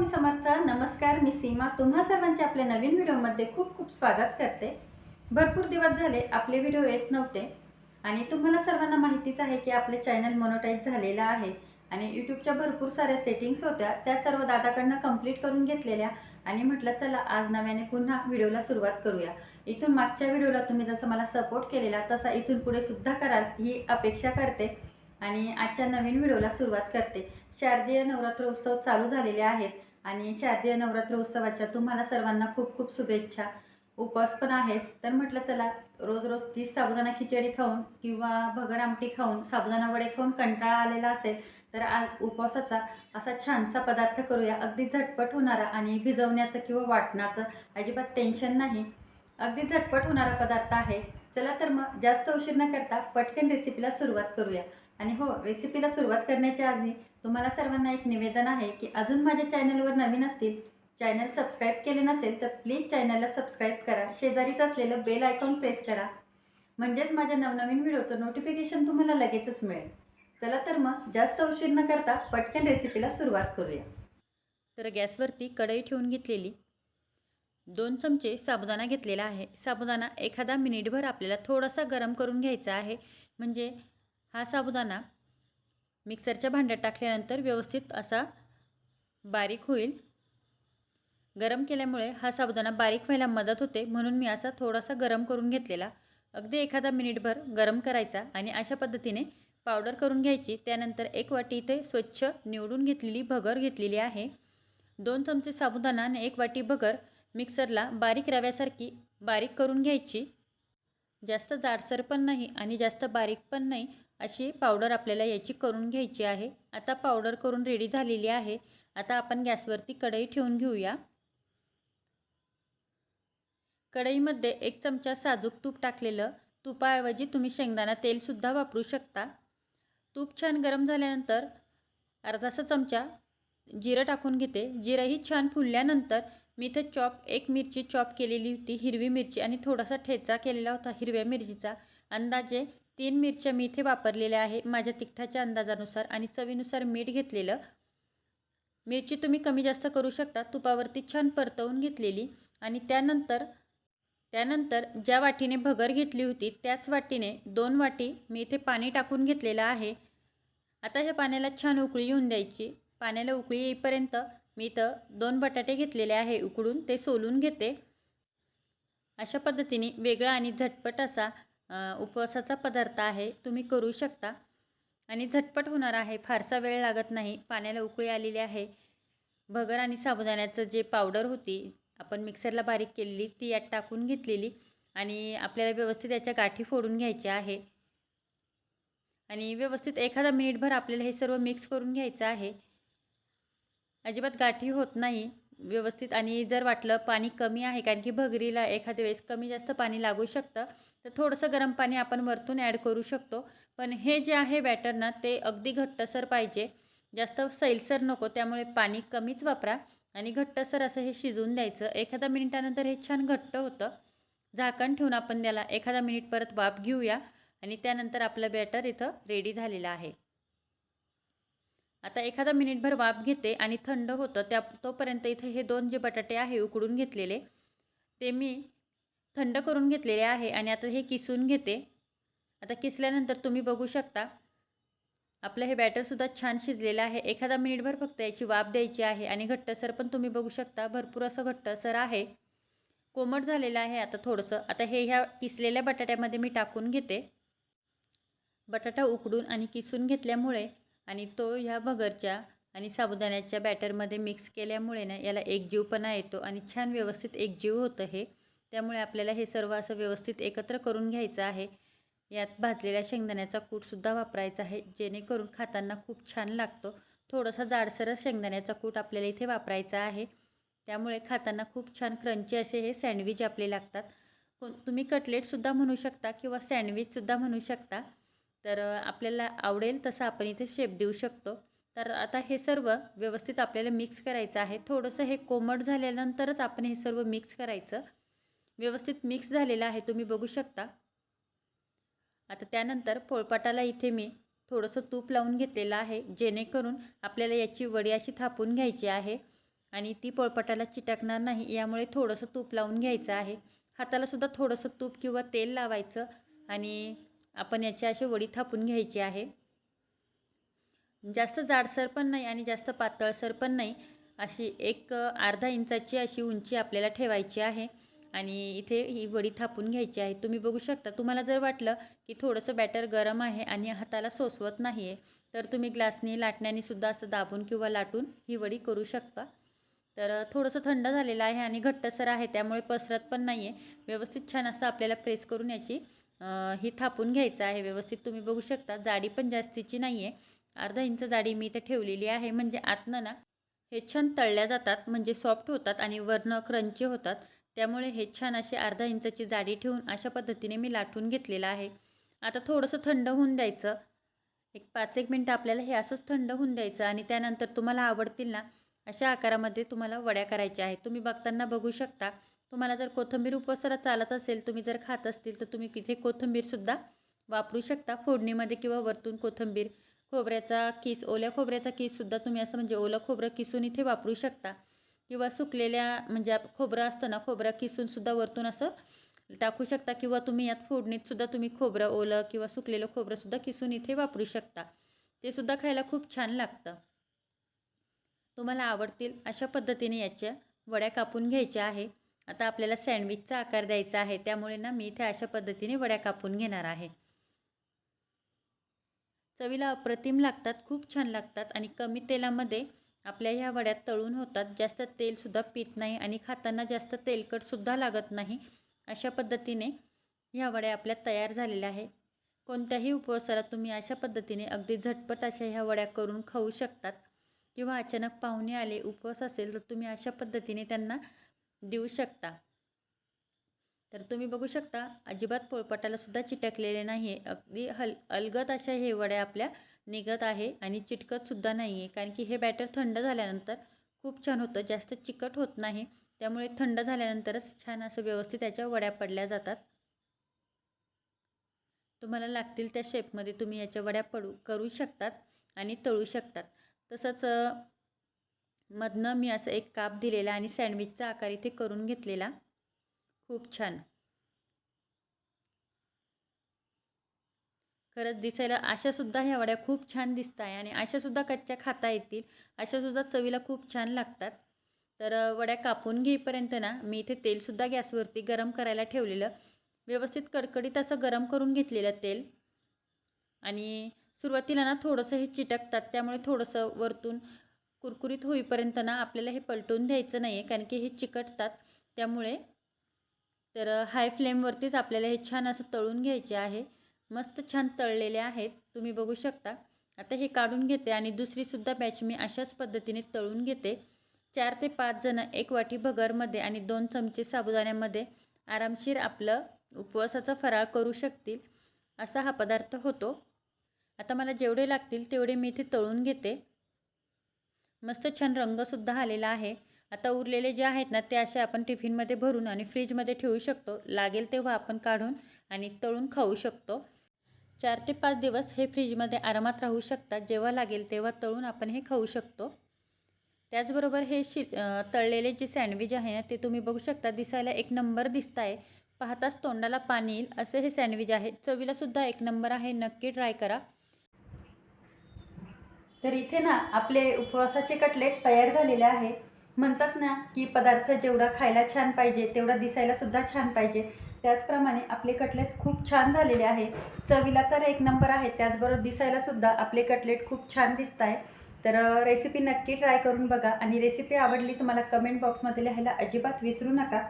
स्वामी समर्थ नमस्कार मी सीमा. तुम्हा सर्वांचे आपल्या नवीन व्हिडिओमध्ये खूप खूप स्वागत करते. भरपूर दिवस झाले आपले व्हिडिओ येत नव्हते आणि तुम्हाला सर्वांना माहितीच आहे की आपले चॅनल मोनोटाईज झालेलं आहे आणि यूट्यूबच्या भरपूर साऱ्या सेटिंग्स होत्या त्या सर्व दादाकडनं कंप्लीट करून घेतलेल्या आणि म्हटलं चला आज नव्याने पुन्हा व्हिडिओला सुरुवात करूया. इथून मागच्या व्हिडिओला तुम्ही जसं मला सपोर्ट केलेला तसा इथून पुढे सुद्धा कराल ही अपेक्षा करते आणि आजच्या नवीन व्हिडिओला सुरुवात करते. शारदीय नवरात्र उत्सव चालू झालेले आहेत. आणि शारदीय नवरात्र उत्सवाच्या तुम्हाला सर्वांना खूप खूप शुभेच्छा. उपवास पण आहेच. तर म्हटलं चला रोज रोज तीच साबुदाणा खिचडी खाऊन किंवा भगर आमटी खाऊन साबुदाणा वडे खाऊन कंटाळा आलेला असेल तर आज उपवासाचा असा छानसा पदार्थ करूया. अगदी झटपट होणारा आणि भिजवण्याचं किंवा वाटण्याचं अजिबात टेन्शन नाही. अगदी झटपट होणारा पदार्थ आहे. चला तर मग जास्त उशीर न करता पटकन रेसिपीला सुरुवात करूया. आणि हो रेसिपीला सुरुवात करण्याच्या आधी तुम्हाला सर्वांना एक निवेदन आहे की अजून माझ्या चॅनलवर नवीन असतील चॅनल सबस्क्राईब केले नसेल तर प्लीज चॅनलला सबस्क्राईब करा. शेजारीच असलेलं बेल आयकॉन प्रेस करा. म्हणजेच माझ्या नवनवीन व्हिडिओचं नोटिफिकेशन तुम्हाला लगेचच मिळेल. चला तर मग जास्त उशीर न करता पटकन रेसिपीला सुरुवात करूया. तर गॅसवरती कढई ठेवून घेतलेली. दोन चमचे साबुदाणा घेतलेला आहे. साबुदाणा एखादा मिनिटभर आपल्याला थोडासा गरम करून घ्यायचा आहे. म्हणजे हा साबुदाणा मिक्सरच्या भांड्यात टाकल्यानंतर व्यवस्थित असा बारीक होईल. गरम केल्यामुळे हा साबुदाणा बारीक व्हायला मदत होते म्हणून मी असा थोडासा गरम करून घेतलेला. अगदी एखादा मिनिटभर गरम करायचा आणि अशा पद्धतीने पावडर करून घ्यायची. त्यानंतर एक वाटी इथे स्वच्छ निवडून घेतलेली भगर घेतलेली आहे. दोन चमचे साबुदाणा आणि एक वाटी भगर मिक्सरला बारीक रव्यासारखी बारीक करून घ्यायची. जास्त जाडसर पण नाही आणि जास्त बारीक पण नाही. अशी पावडर आपल्याला याची करून घ्यायची आहे. आता पावडर करून रेडी झालेली आहे. आता आपण गॅसवरती कढई ठेवून घेऊया. कढईमध्ये एक चमचा साजूक तूप टाकलेलं. तुपाऐवजी तुम्ही शेंगदाणा तेलसुद्धा वापरू शकता. तूप छान गरम झाल्यानंतर अर्धासा चमचा जिरं टाकून घेते. जिरंही छान फुलल्यानंतर मी इथं चॉप एक मिरची चॉप केलेली होती. हिरवी मिरची आणि थोडासा ठेचा केलेला होता. हिरव्या मिरचीचा अंदाजे तीन मिरच्या मी इथे वापरलेल्या आहे. माझ्या तिखटाच्या अंदाजानुसार आणि चवीनुसार मीठ घेतलेलं. मिरची तुम्ही कमी जास्त करू शकता. तुपावरती छान परतवून घेतलेली. आणि त्यानंतर त्यानंतर ज्या वाटीने भगर घेतली होती त्याच वाटीने दोन वाटी मी इथे पाणी टाकून घेतलेलं आहे. आता ह्या पाण्याला छान उकळी येऊन द्यायची. पाण्याला उकळी येईपर्यंत मी इथं दोन बटाटे घेतलेले आहे. उकडून ते सोलून घेते. अशा पद्धतीने वेगळा आणि झटपट असा उपवासाचा पदार्थ आहे तुम्ही करू शकता. आणि झटपट होणार आहे फारसा वेळ लागत नाही पाण्याला उकळी आलेली आहे. भगर आणि साबुदाण्याचं जे पावडर होती आपण मिक्सरला बारीक केलेली ती यात टाकून घेतलेली आणि आपल्याला व्यवस्थित याच्या गाठी फोडून घ्यायच्या आहे. आणि व्यवस्थित एखादा मिनिटभर आपल्याला हे सर्व मिक्स करून घ्यायचं आहे. अजिबात गाठी होत नाही. व्यवस्थित आणि जर वाटलं पाणी कमी आहे कारण की भगरीला एखाद्या वेळेस कमी जास्त पाणी लागू शकतं तर थोडंसं गरम पाणी आपण वरतून ॲड करू शकतो. पण हे जे आहे बॅटर ना ते अगदी घट्टसर पाहिजे. जास्त सैलसर नको त्यामुळे पाणी कमीच वापरा आणि घट्टसर असं हे शिजवून द्यायचं. एखादा मिनिटानंतर हे छान घट्ट होतं. झाकण ठेवून आपण त्याला एखादा मिनिट परत वाफ घेऊया आणि त्यानंतर आपलं बॅटर इथं रेडी झालेलं आहे. आता एखादा मिनिटभर वाफ घेते आणि थंड होतं त्या तोपर्यंत इथे हे दोन जे बटाटे आहे उकडून घेतलेले ते मी थंड करून घेतलेले आहे आणि आता हे किसून घेते. आता किसल्यानंतर तुम्ही बघू शकता आपलं हे बॅटरसुद्धा छान शिजलेलं आहे. एखादा मिनिटभर फक्त याची वाफ द्यायची आहे आणि घट्टसर पण तुम्ही बघू शकता भरपूर असं घट्टसर आहे. कोमट झालेलं आहे आता थोडंसं. आता हे ह्या किसलेल्या बटाट्यामध्ये मी टाकून घेते. बटाटा उकडून आणि किसून घेतल्यामुळे आणि तो ह्या भगरच्या आणि साबुदाण्याच्या बॅटरमध्ये मिक्स केल्यामुळे ना याला एकजीवपणा येतो आणि छान व्यवस्थित एकजीव होतं हे. त्यामुळे आपल्याला हे सर्व असं व्यवस्थित एकत्र करून घ्यायचं आहे. यात भाजलेल्या शेंगदाण्याचा कूटसुद्धा वापरायचा आहे जेणेकरून खाताना खूप छान लागतो. थोडासा जाडसरच शेंगदाण्याचा कूट आपल्याला इथे वापरायचा आहे. त्यामुळे खाताना खूप छान क्रंची असे हे सँडविच आपले लागतात. कोण तुम्ही कटलेटसुद्धा म्हणू शकता किंवा सँडविचसुद्धा म्हणू शकता. तर आपल्याला आवडेल तसं आपण इथे शेप देऊ शकतो. तर आता हे सर्व व्यवस्थित आपल्याला मिक्स करायचं आहे. थोडंसं हे कोमट झाल्यानंतरच आपण हे सर्व मिक्स करायचं. व्यवस्थित मिक्स झालेलं आहे तुम्ही बघू शकता. आता त्यानंतर पोळपाटाला इथे मी थोडंसं तूप लावून घेतलेलं आहे. जेणेकरून आपल्याला याची वडी अशी थापून घ्यायची आहे आणि ती पोळपाटाला चिटकणार नाही. यामुळे थोडंसं तूप लावून घ्यायचं आहे. हातालासुद्धा थोडंसं तूप किंवा तेल लावायचं आणि आपण याची अशी वडी थापून घ्यायची आहे. जास्त जाडसर पण नाही आणि जास्त पातळसर पण नाही अशी एक अर्धा इंचाची अशी उंची आपल्याला ठेवायची आहे आणि इथे ही वडी थापून घ्यायची आहे. तुम्ही बघू शकता तुम्हाला जर वाटलं की थोडंसं बॅटर गरम आहे आणि हाताला सोसवत नाही आहे तर तुम्ही ग्लासनी लाटण्याने सुद्धा असं दाबून किंवा लाटून ही वडी करू शकता. तर थोडंसं थंड झालेलं आहे आणि घट्टसर आहे त्यामुळे पसरत पण नाही आहे व्यवस्थित छान असं आपल्याला प्रेस करून याची ही थापून घ्यायचं आहे. व्यवस्थित तुम्ही बघू शकता जाडी पण जास्तीची नाही आहे अर्धा इंच जाडी मी इथे ठेवलेली आहे. म्हणजे आतनं ना हे छान तळल्या जातात. म्हणजे सॉफ्ट होतात आणि वरनं क्रंची होतात. त्यामुळे हे छान असे अर्धा इंचाची जाडी ठेवून अशा पद्धतीने मी लाटून घेतलेलं आहे. आता थोडंसं थंड होऊन द्यायचं. एक पाच एक मिनटं आपल्याला हे असंच थंड होऊन द्यायचं आणि त्यानंतर तुम्हाला आवडतील ना अशा आकारामध्ये तुम्हाला वड्या करायच्या आहेत. तुम्ही बघताना बघू शकता. तुम्हाला जर कोथिंबीर उपवासाला चालत असेल तुम्ही जर खात असतील तर तुम्ही तिथे कोथिंबीरसुद्धा वापरू शकता. फोडणीमध्ये किंवा वरतून कोथिंबीर खोबऱ्याचा किस ओल्या खोबऱ्याचा किससुद्धा तुम्ही असं म्हणजे ओलं खोबरं किसून इथे वापरू शकता. किंवा सुकलेल्या म्हणजे खोबरं असतं ना खोबरं किसूनसुद्धा वरतून असं टाकू शकता. किंवा तुम्ही यात फोडणीतसुद्धा तुम्ही खोबरं ओलं किंवा सुकलेलं खोबरंसुद्धा किसून इथे वापरू शकता. ते सुद्धा खायला खूप छान लागतं. तुम्हाला आवडतील अशा पद्धतीने याच्या वड्या कापून घ्यायच्या आहे. आता आपल्याला सँडविचचा आकार द्यायचा आहे त्यामुळे ना मी इथे अशा पद्धतीने वड्या कापून घेणार आहे. चवीला अप्रतिम लागतात खूप छान लागतात आणि कमी तेलामध्ये आपल्या ह्या वड्यात तळून होतात. जास्त तेलसुद्धा पित नाही आणि खाताना जास्त तेलकटसुद्धा लागत नाही. अशा पद्धतीने ह्या वड्या आपल्या तयार झालेल्या आहे कोणत्याही उपवासाला तुम्ही अशा पद्धतीने अगदी झटपट अशा ह्या वड्या करून खाऊ शकतात. किंवा अचानक पाहुणे आले उपवास असेल तर तुम्ही अशा पद्धतीने त्यांना देऊ शकता. तर तुम्ही बघू शकता अजिबात पोळपाटाला सुद्धा चिटकलेले नाही आहे अगदी हल अलगत अशा हे वड्या आपल्या निघत आहे आणि चिटकतसुद्धा नाही आहे कारण की हे बॅटर थंड झाल्यानंतर खूप छान होतं. जास्त चिकट होत नाही. त्यामुळे थंड झाल्यानंतरच छान असं व्यवस्थित त्याच्या वड्या पडल्या जातात. तुम्हाला लागतील त्या शेपमध्ये तुम्ही याच्या वड्या पडू करू शकतात आणि तळू शकतात. तसंच मधनं मी असं एक काप दिलेला आणि सँडविचचा आकार इथे करून घेतलेला. खूप छान. खरंच दिसायला अशासुद्धा ह्या वड्या खूप छान दिसत आहे आणि अशासुद्धा कच्च्या खाता येतील. अशासुद्धा चवीला खूप छान लागतात. तर वड्या कापून घेईपर्यंत ना मी इथे तेलसुद्धा गॅसवरती गरम करायला ठेवलेलं. व्यवस्थित कडकडीत असं गरम करून घेतलेलं तेल. आणि सुरुवातीला ना थोडंसं हे चिटकतात त्यामुळे थोडंसं वरतून कुरकुरीत होईपर्यंत ना आपल्याला हे पलटून द्यायचं नाही आहे कारण की हे चिकटतात. त्यामुळे तर हाय फ्लेमवरतीच आपल्याला हे छान असं तळून घ्यायचे आहे. मस्त छान तळलेले आहेत. तुम्ही बघू शकता. आता हे काढून घेते आणि दुसरीसुद्धा बॅच मी अशाच पद्धतीने तळून घेते. चार ते पाच जणं एक वाटी भगरमध्ये आणि दोन चमचे साबुदाण्यामध्ये आरामशीर आपलं उपवासाचा फराळ करू शकतील असा हा पदार्थ होतो. आता मला जेवढे लागतील तेवढे मी इथे तळून घेते. मस्त छान रंगसुद्धा आलेला आहे. आता उरलेले जे आहेत ना ते असे आपण टिफिनमध्ये भरून आणि फ्रीजमध्ये ठेवू शकतो. लागेल तेव्हा आपण काढून आणि तळून खाऊ शकतो. चार ते पाच दिवस हे फ्रीजमध्ये आरामात राहू शकतात. जेव्हा लागेल तेव्हा तळून आपण हे खाऊ शकतो. त्याचबरोबर हे शि तळलेले जे सँडविच आहे ना ते तुम्ही बघू शकता. दिसायला एक नंबर दिसत आहे पाहताच तोंडाला पाणी येईल. असे हे सँडविच आहे. चवीलासुद्धा एक नंबर आहे. नक्की ट्राय करा. तर इथे ना आपले उपवासाचे कटलेट तयार झालेले आहे. म्हणतात ना की पदार्थ जेवढा खायला छान पाहिजे तेवढा दिसायला सुद्धा छान पाहिजे. त्याचप्रमाणे आपले कटलेट खूप छान झालेले आहे. चवीला तर एक नंबर आहे त्याचबरोबर दिसायला सुद्धा आपले कटलेट खूप छान दिसत आहे तर रेसिपी नक्की ट्राय करून बघा. आणि रेसिपी आवडली तुम्हाला कमेंट बॉक्समध्ये लिहायला अजिबात विसरू नका.